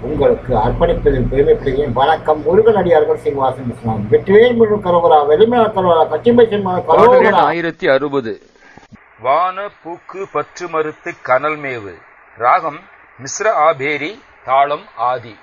உங்களுக்கு அர்ப்பணிப்பதில் பெருமைப்படுகிறேன். வணக்கம் முருகனடியார்கள் சீனிவாசன் இஸ்லாம் வெற்றிவேல் முழு கருவரா வெளிமையான கரோகரா கச்சிம்பை ஆயிரத்தி அறுபது. வான பூக்கு பற்று மறுத்து கனல் மேவு. ராகம் மிஸ்ர ஆபேரி தாளம் ஆதி.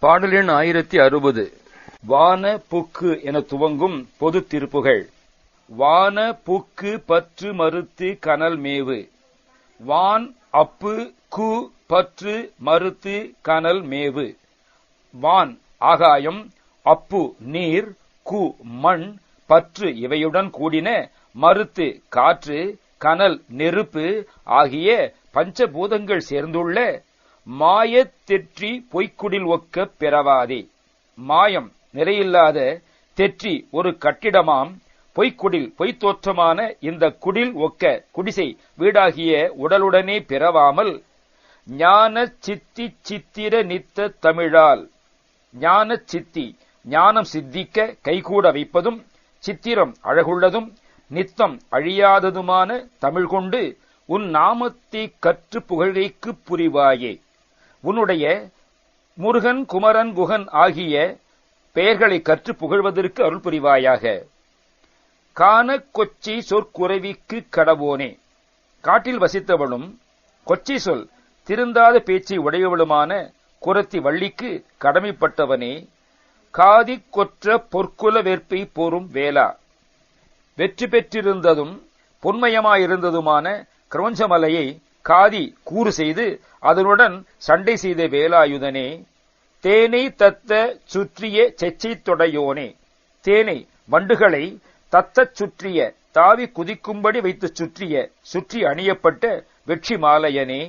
பாடலின் ஆயிரத்தி அறுபது. வான புக்கு என துவங்கும் பொது திருப்புகள். வான புக்கு பற்று மறுத்து கனல் மேவு. வான் அப்பு கு பற்று மறுத்து கனல் மேவு. வான் ஆகாயம் அப்பு நீர் கு மண் பற்று இவையுடன் கூடின மறுத்து காற்று கனல் நெருப்பு ஆகிய பஞ்சபூதங்கள் சேர்ந்துள்ள மாயத் தெற்றி பொய்க்குடில் ஒக்க பிறவாதே. மாயம் நிறையில்லாத தெற்றி ஒரு கட்டிடமாம் பொய்க்குடில் பொய்த்தோற்றமான இந்த குடில் ஒக்க குடிசை வீடாகிய உடலுடனே பிறவாமல் ஞான சித்தி சித்திர நித்த தமிழால். ஞான சித்தி ஞானம் சித்திக்க கைகூட வைப்பதும் சித்திரம் அழகுள்ளதும் நித்தம் அழியாததுமான தமிழ் கொண்டு உன் நாமத்தை கற்று புகழ்கைக்கு புரிவாயே. உன்னுடைய முருகன் குமரன் குகன் ஆகிய பெயர்களை கற்று புகழ்வதற்கு அருள் புரிவாயாக காண கொச்சி சொற்குறைவிக்கு கடவோனே. காட்டில் வசித்தவளும் கொச்சி சொல் திருந்தாத பேச்சை உடையவளுமான குரத்தி வள்ளிக்கு கடமைப்பட்டவனே. காதி கொற்ற பொற்குல வேற்பை போரும் வேளா. வெற்றி பெற்றிருந்ததும் பொன்மயமாயிருந்ததுமான கிரௌஞ்சமலையை காதி கூறு செய்து அதனுடன் சண்டை செய்த வேலாயுதனே தேனை தத்த சுற்றிய செச்சை தொடையோனே தேனை வண்டுகளை தத்தச் சுற்றிய தாவி குதிக்கும்படி வைத்து சுற்றிய சுற்றி அணியப்பட்ட வெற்றி மாலையனே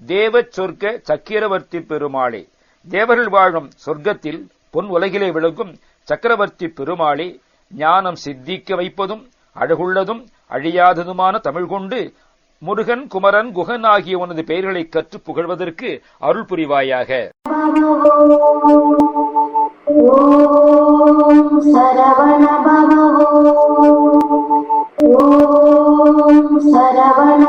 தேவ சொர்க்க சக்கிரவர்த்தி பெருமாளே தேவர்கள் வாழும் சொர்க்கத்தில் பொன் உலகிலே விளங்கும் சக்கரவர்த்தி பெருமாளே ஞானம் சித்திக்க வைப்பதும் அழகுள்ளதும் அழியாததுமான தமிழ் கொண்டு முருகன் குமரன் குகன் ஆகிய உனது பெயர்களை கற்று புகழ்வதற்கு அருள் புரிவாயாக. சரவண